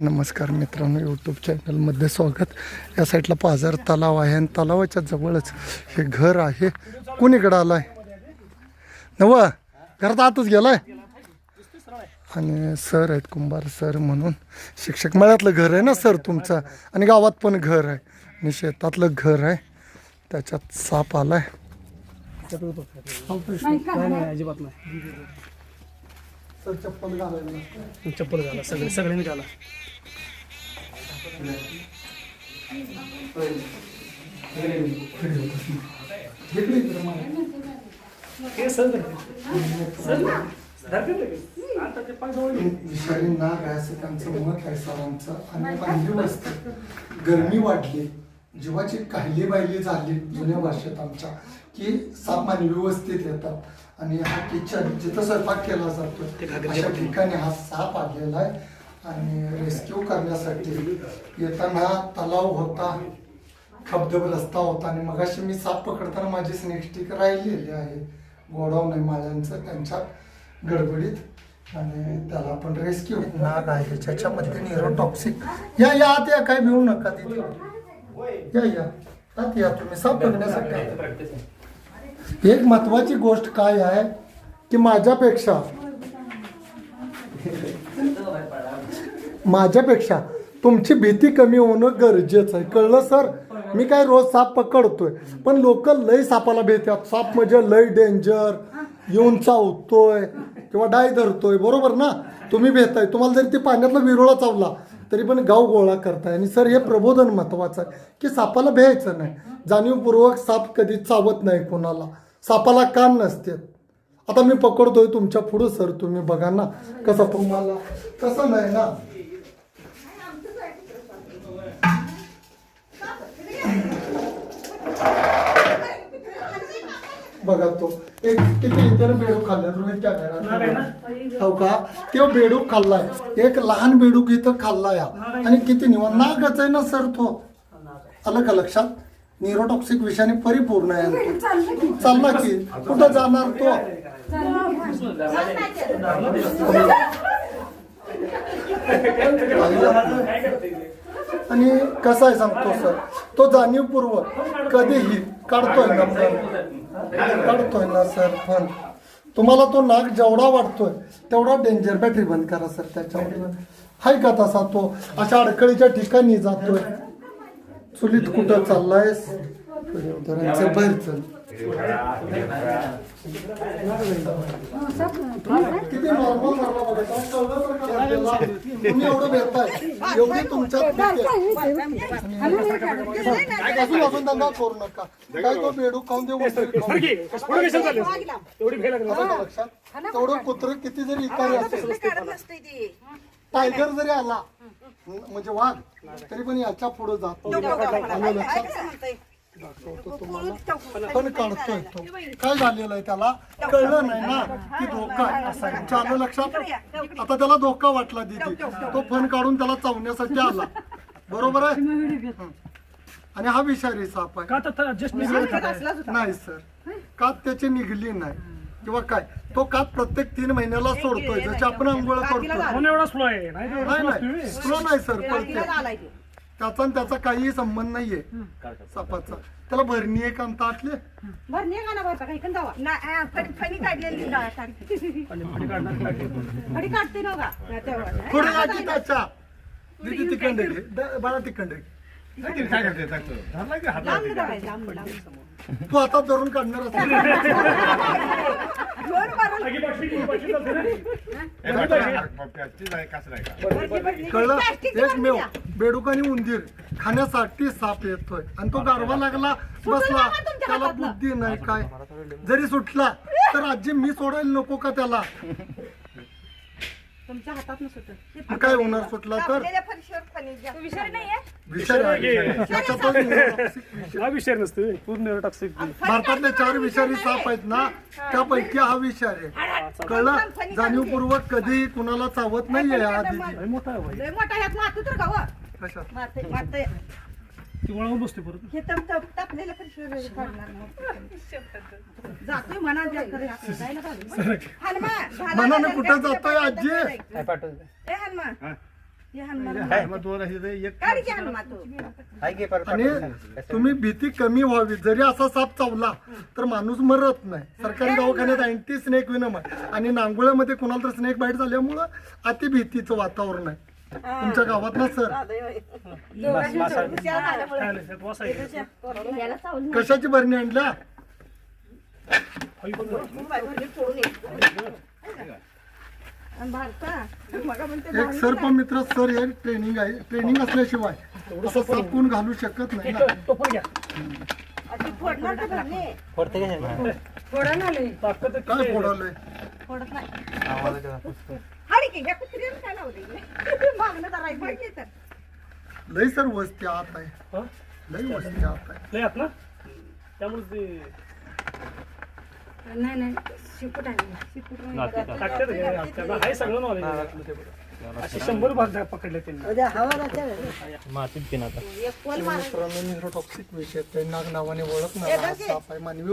नमस्कार मित्रांनो यूट्यूब चॅनलमध्ये स्वागत. या साईडला पाझर तलाव आहे आणि तलावाच्या जवळच हे घर आहे. कुणीकडं आलाय? नव घरात आतच गेलाय? आणि सर आहेत कुंभार सर म्हणून. शिक्षक मेळ्यातलं घर आहे ना सर तुमचं? आणि गावात पण घर आहे. आणि शेतातलं घर आहे. त्याच्यात साप आलाय. अजिबात नाही चप्पल चप्पल घाला सगळे सगळ्यांनी घाला. विषारी नाग आहे असं त्यांचं मत आहे सरांचं आणि गरमी वाढली जीवाची काहिली बाहिली झाली जुन्या भाषेत आमच्या की साप मानवी व्यवस्थित येतात आणि हा किचन जिथं स्वयंपाक केला जातो अशा ठिकाणी हा साप आलेला आहे आणि रेस्क्यू करण्यासाठी येताना तलाव होता खबधब रस्ता होता आणि मगाशी मी साप पकडताना माझी स्नेक स्टिक राहिलेली आहे. गोडाऊन आहे माळ्यांचं त्यांच्या गडबडीत. आणि त्याला आपण रेस्क्यू नाग आहे ज्याच्यामध्ये न्यूरोटॉक्सिक या या आत या काय भिवू नका तिथे. या या. आत या तुम्ही साप बघण्यासाठी एक महत्वाची गोष्ट काय आहे की माझ्यापेक्षा माझ्यापेक्षा. तुमची भीती कमी होणं गरजेचं आहे. कळलं सर? मी काय रोज साप पकडतोय. पण लोक लय सापाला भेटतात. साप म्हणजे लय डेंजर येऊन चावतोय किंवा डाय धरतोय. बरोबर ना? तुम्ही भेताय तुम्हाला जरी ते पाण्यातला विरोळा चावला तरी पण गाव गोळा करताय. आणि सर हे प्रबोधन महत्वाचं आहे की सापाला भ्यायचं नाही. जाणीवपूर्वक साप कधी चावत नाही कोणाला. सापाला कान नसते. आता मी पकडतोय तुमच्या पुढं सर. तुम्ही बघा ना कसं तुम्हाला कसं नाही ना? बघा तो. एक किती इतर बेडूक खाल्ला रोहित कॅमेरा हो का? तो बेडूक खाल्लाय. एक लहान बेडूक इथं खाल्लाय. आणि किती निवा नागच आहे ना सर तो. आलं का लक्षात? न्यूरोटॉक्सिक विषाने परिपूर्ण आहे. चालला की. कुठं जाणार तो? आणि कसा आहे सांगतो सर? तो जाणीवपूर्वक कधीही काढतोय ना पण काढतोय ना सर पण तुम्हाला तो नाक जेवढा वाटतोय तेवढा डेंजर बॅटरी बंद करा सर त्याच्यामध्ये. हाय का तसा तो? अशा अडकळीच्या ठिकाणी जातोय. चुलीत कुठं चाललायस? बाहेर चल. किती नॉर्मल मारला बघा काय कळलं तर का आपल्याला? तुम्ही एवढं भेटताय तुमच्यात अजून अजून करू नका काय तो बेडू खाऊन देऊ लक्षात तेवढं कुत्र किती जरी इकारी असेल टायगर जरी आला म्हणजे वाघ तरी पण याच्यापुढे जातो लक्षात दाखवतो तुम्हाला पण काढतोय तो. काय झालेलं आहे त्याला? कळलं नाही ना की धोका आहे असं आहे. लक्षात? आता त्याला धोका वाटला दिदी. तो फन काढून त्याला चावण्यासाठी आला. बरोबर आहे? हं. आणि हा विषारी साप आहे. का तर जस्ट निघालं नाही सर. कात त्याची निघली नाही. किंवा काय? तो कात प्रत्येक तीन महिन्याला सोडतोय. जसे आपण आंघोळ करतो म्हणून एवढा स्लो आहे. नाही नाही नाही. स्लो नाही सर कळते त्याचा आणि त्याचा काहीही संबंध नाहीये. सापाचा त्याला भरणी एक अंत आटले भरणे का ना भरता काही जावा फणी काढलेली डाळ. फणी काढते ना का? तेव्हा. थोडी लागी त्याच्या. दिदी तिकंड घे द- बाळा तिकंड घे धरला की हात लांब जावाय लांब लांब. तू आता धरून काढणार असेल. जोर मारून? कळलं? एक मेव बेडूक आणि उंदीर खाण्यासाठी साप येतोय. आणि तो गारवा लागला बसला. त्याला. बुद्धी नाही काय? जरी सुटला तर आजी मी सोडायला नको का त्याला? तुमच्या हातात नसत. काय होणार सुटला तर? विषय नाहीये. विषय आहे. त्याच्यातच neurotoxic विषय. हा विषय नसते पूर्ण टॉक्सिक भारतातले चार विषारी साप आहेत ना त्यापैकी हा विषारी आहे. कळलं? जाणीवपूर्वक कधी कुणाला चावत नाहीये हा मोठा आहे भाई लय मोठा ह्यात मारतो तर गाव कशात? मारते मारते ती वळवून बसते परत. हे तप तप तापलेलं पण काढणार. जातोय मना जायला पाहिजे हनुमान मनानं कुठं जातोय आजी? ए हनुमान. हे. हनुमान. काय मग दोन असे ते एक काढ की हनुमान तू. आणि तुम्ही भीती कमी व्हावी. जरी असा साप चावला तर माणूस मरत नाही. सरकारी दवाखान्यात अँटी स्नेक विनम आहे आणि नांगोळ्यामध्ये कोणाला तर स्नेक बाईट झाल्यामुळं अति भीतीचं वातावरण आहे. तुमच्या गावात ना सर कशाची भरणी आणल्या आणि भारता मग म्हणते एक सर्पमित्र सर हे ट्रेनिंग आहे. ट्रेनिंग असल्याशिवाय असं साप कोण घालू शकत नाही काय फोडवलंय फोडत नाही हाडी की ह्या कुत्र्यानं काय लावलंय? मागणं जरा पडली तर. लय सर वस्ती आत आहे. हा? लय वस्ती आत आहे. लय आत ना? त्यामुळे ते नाही नाही शिकूट आहे टाकतात हे, त्यांना आहे. सगळं नॉलेज असे शंभर भाग पकडले त्यांनी. मित्रांनो न्यूरोटॉक्सिक विषय ते नाग नावाने ओळखणार हा साप आहे मानवी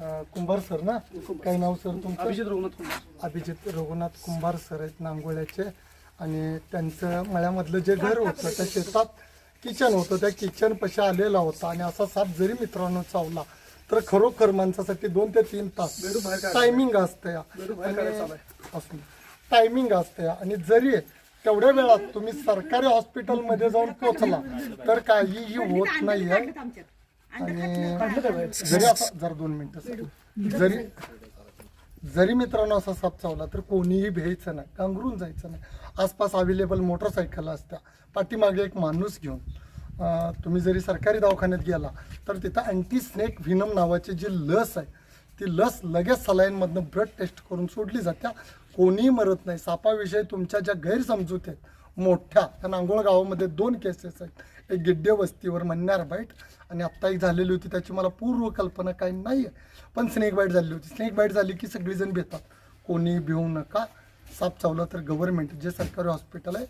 अं, कुंभार सर ना? काय नाव सर तुमचं? अभिजित रघुनाथ कुमार. अभिजित रघुनाथ कुंभार सर आहेत नांगोळ्याचे. आणि त्यांचं मळ्यामधलं जे घर होतं त्या शेतात किचन होतं. त्या किचन पशी आलेला होता. आणि असा साप जरी मित्रांनो चावला तर खरोखर माणसासाठी दोन ते तीन तास टायमिंग असतं या. आणि टायमिंग असते. आणि जरी तेवढ्या वेळात तुम्ही सरकारी हॉस्पिटलमध्ये जाऊन पोचला तर काहीही होत नाही आहे आणि जरी जर दोन मिनिटं जरी जरी मित्रांनो असा साप चावला तर कोणीही भ्यायचं नाही कांगरून जायचं नाही. आसपास अवेलेबल मोटरसायकल असत्या. पाठीमागे एक माणूस घेऊन तुम्ही जरी सरकारी दवाखान्यात गेला तर तिथं अँटी स्नेक व्हिनम नावाची जी लस आहे ती लस लगेच सलाईनमधनं ब्लड टेस्ट करून सोडली जात्या. कोणीही मरत नाही. सापाविषयी तुमच्या ज्या गैरसमजूत आहेत मोठ्या त्या नांगोळ गावामध्ये दोन केसेस आहेत. एक गिड्डे वस्तीवर मन्यार बाईट आणि आत्ता एक झालेली होती त्याची मला पूर्व कल्पना काही नाही आहे पण स्नेक बाईट झाली होती. स्नेक बाईट झाली की सगळीजण भेटतात कोणी भिवू नका. साप चावला तर गव्हर्नमेंट जे सरकारी हॉस्पिटल आहे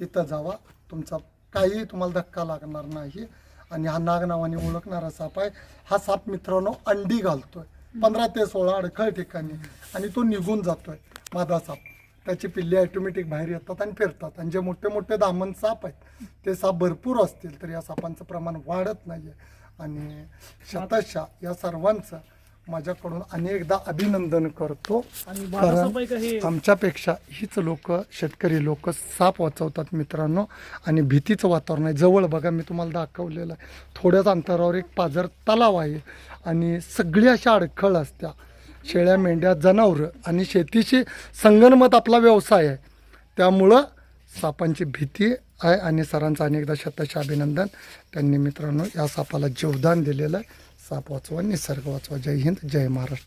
तिथं जावा. तुमचा काही तुम्हाला धक्का लागणार नाही. आणि हा नाग नावाने ओळखणारा साप आहे. हा साप मित्रांनो अंडी घालतोय. पंधरा ते सोळा अडखळ ठिकाणी. आणि तो निघून जातोय मादा साप त्याची पिल्ले ऑटोमॅटिक बाहेर येतात आणि फिरतात. आणि जे मोठे मोठे दामन साप आहेत ते साप भरपूर असतील तर या सापांचं प्रमाण वाढत नाही आहे आणि शतशा या सर्वांचं माझ्याकडून अनेकदा अभिनंदन करतो. आणि कारण हे? आमच्यापेक्षा हीच लोक शेतकरी लोक साप वाचवतात मित्रांनो. आणि भीतीचं वातावरण आहे. जवळ बघा मी तुम्हाला दाखवलेलं आहे. थोड्याच अंतरावर एक पाझर तलाव आहे. आणि सगळी अशा अडखळ असत्या. शेळ्या मेंढ्या जनावरं आणि शेतीशी संगनमत आपला व्यवसाय आहे. त्यामुळं सापांची भीती आहे आणि सरांचं अनेकदा शतश अभिनंदन. त्यांनी मित्रांनो या सापाला जीवदान दिलेलं आहे. साप वाचवा निसर्ग वाचवा. जय हिंद जय महाराष्ट्र.